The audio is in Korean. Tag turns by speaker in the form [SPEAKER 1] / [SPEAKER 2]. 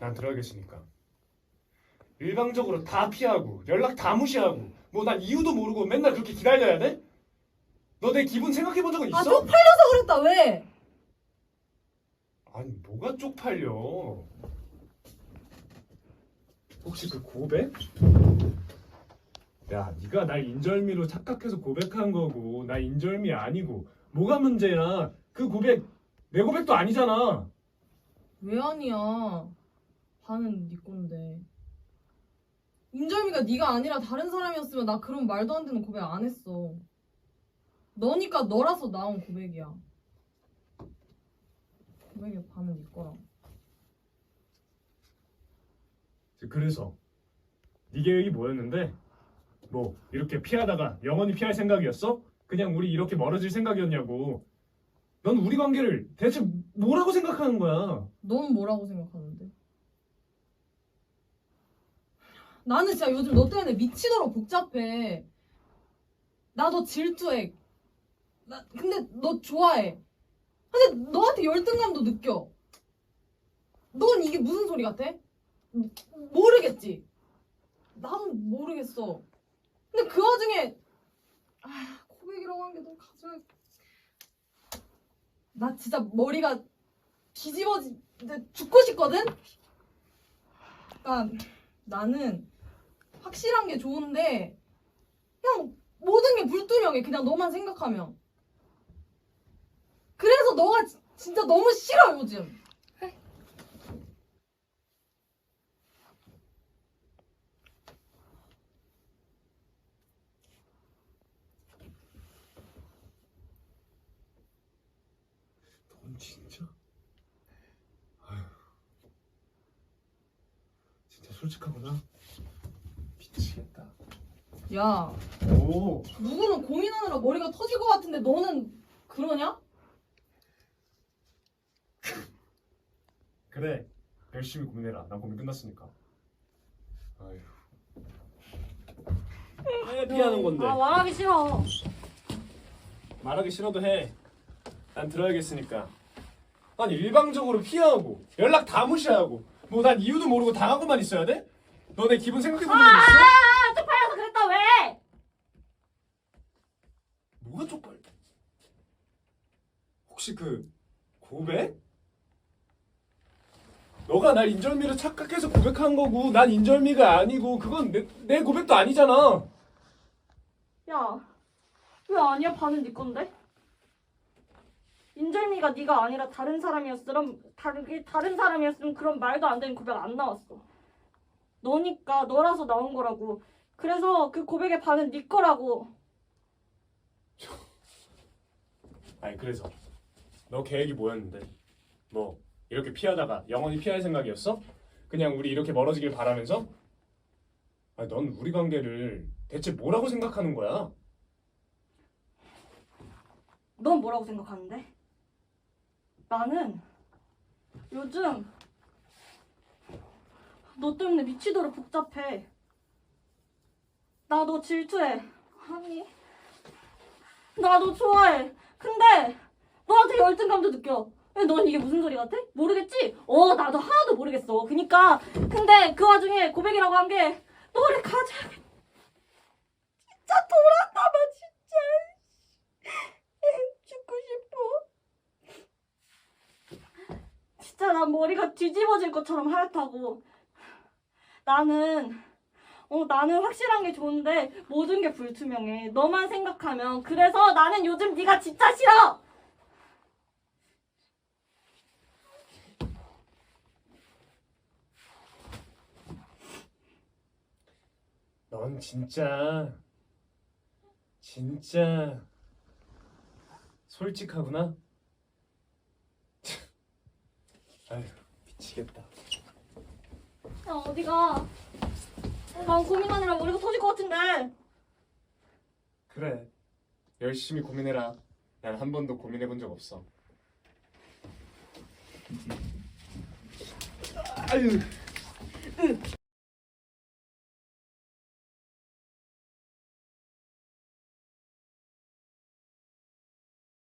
[SPEAKER 1] 난 들어야겠으니까. 일방적으로 다 피하고 연락 다 무시하고 뭐 난 이유도 모르고 맨날 그렇게 기다려야 돼? 너 내 기분 생각해 본 적은 있어?
[SPEAKER 2] 아 쪽팔려서 그랬다 왜?
[SPEAKER 1] 아니 뭐가 쪽팔려? 혹시 그 고백? 야, 네가 날 인절미로 착각해서 고백한 거고 나 인절미 아니고 뭐가 문제야? 그 고백 내 고백도 아니잖아.
[SPEAKER 2] 왜 아니야? 반은 네 건데. 인절미가 네가 아니라 다른 사람이었으면 나 그런 말도 안 되는 고백 안 했어. 너니까 너라서 나온 고백이야. 고백의 반은 네 거라.
[SPEAKER 1] 그래서 네 계획이 뭐였는데? 뭐 이렇게 피하다가 영원히 피할 생각이었어? 그냥 우리 이렇게 멀어질 생각이었냐고. 넌 우리 관계를 대체 뭐라고 생각하는 거야?
[SPEAKER 2] 넌 뭐라고 생각하는데? 나는 진짜 요즘 너 때문에 미치도록 복잡해. 나 너 질투해. 나 근데 너 좋아해. 근데 너한테 열등감도 느껴. 넌 이게 무슨 소리 같아? 모- 모르겠지. 난 모르겠어. 근데 그 와중에 아 고백이라고 한 게 너무 가져야. 나 진짜 머리가 뒤집어지 죽고 싶거든? 그러니까 나는 확실한 게 좋은데 그냥 모든 게 불투명해 그냥 너만 생각하면 그래서 너가 지- 진짜 너무 싫어 요즘
[SPEAKER 1] 넌 진짜? 진짜 솔직하구나.
[SPEAKER 2] 야
[SPEAKER 1] 오.
[SPEAKER 2] 누구는 고민하느라 머리가 터질 것 같은데 너는 그러냐?
[SPEAKER 1] 그래. 열심히 고민해라. 난 고민 끝났으니까. 아휴. 왜 피하는 건데?
[SPEAKER 3] 아 말하기 싫어.
[SPEAKER 1] 말하기 싫어도 해. 난 들어야겠으니까. 아니 일방적으로 피하고 연락 다 무시하고 뭐 난 이유도 모르고 당하고만 있어야 돼? 너내 기분 생각해 본 적 있어?
[SPEAKER 3] 아 쪽팔려서 그랬다 왜?
[SPEAKER 1] 뭐가 쪽팔려? 혹시 그 고백? 너가 날 인절미로 착각해서 고백한 거고 난 인절미가 아니고 그건 내, 내 고백도 아니잖아.
[SPEAKER 3] 야, 왜 아니야? 반은 네 건데? 인절미가 네가 아니라 다른 사람이었으면 다른 다른 사람이었으면 그런 말도 안 되는 고백 안 나왔어. 너니까 너라서 나온 거라고. 그래서 그 고백의 반은 네 거라고.
[SPEAKER 1] 아니 그래서 너 계획이 뭐였는데? 뭐 이렇게 피하다가 영원히 피할 생각이었어? 그냥 우리 이렇게 멀어지길 바라면서? 아니 넌 우리 관계를 대체 뭐라고 생각하는 거야?
[SPEAKER 3] 넌 뭐라고 생각하는데? 나는 요즘 너 때문에 미치도록 복잡해. 나 너 질투해. 아니, 나 너 좋아해. 근데 열등감도 느껴. 넌 이게 무슨 소리 같아? 모르겠지? 어, 나도 하나도 모르겠어. 그니까 근데 그 와중에 고백이라고 한 게 너를 가져야 진짜 돌았나봐 진짜. 죽고 싶어. 진짜 난 머리가 뒤집어질 것처럼 하얗다고. 나는 어 나는 확실한 게 좋은데 모든 게 불투명해. 너만 생각하면 그래서 나는 요즘 네가 진짜 싫어.
[SPEAKER 1] 넌 진짜 진짜 솔직하구나. 아휴 미치겠다.
[SPEAKER 3] 야 어디가? 난 고민하느라 머리가 터질 것 같은데.
[SPEAKER 1] 그래 열심히 고민해라. 난 한 번도 고민해 본 적 없어. 아유.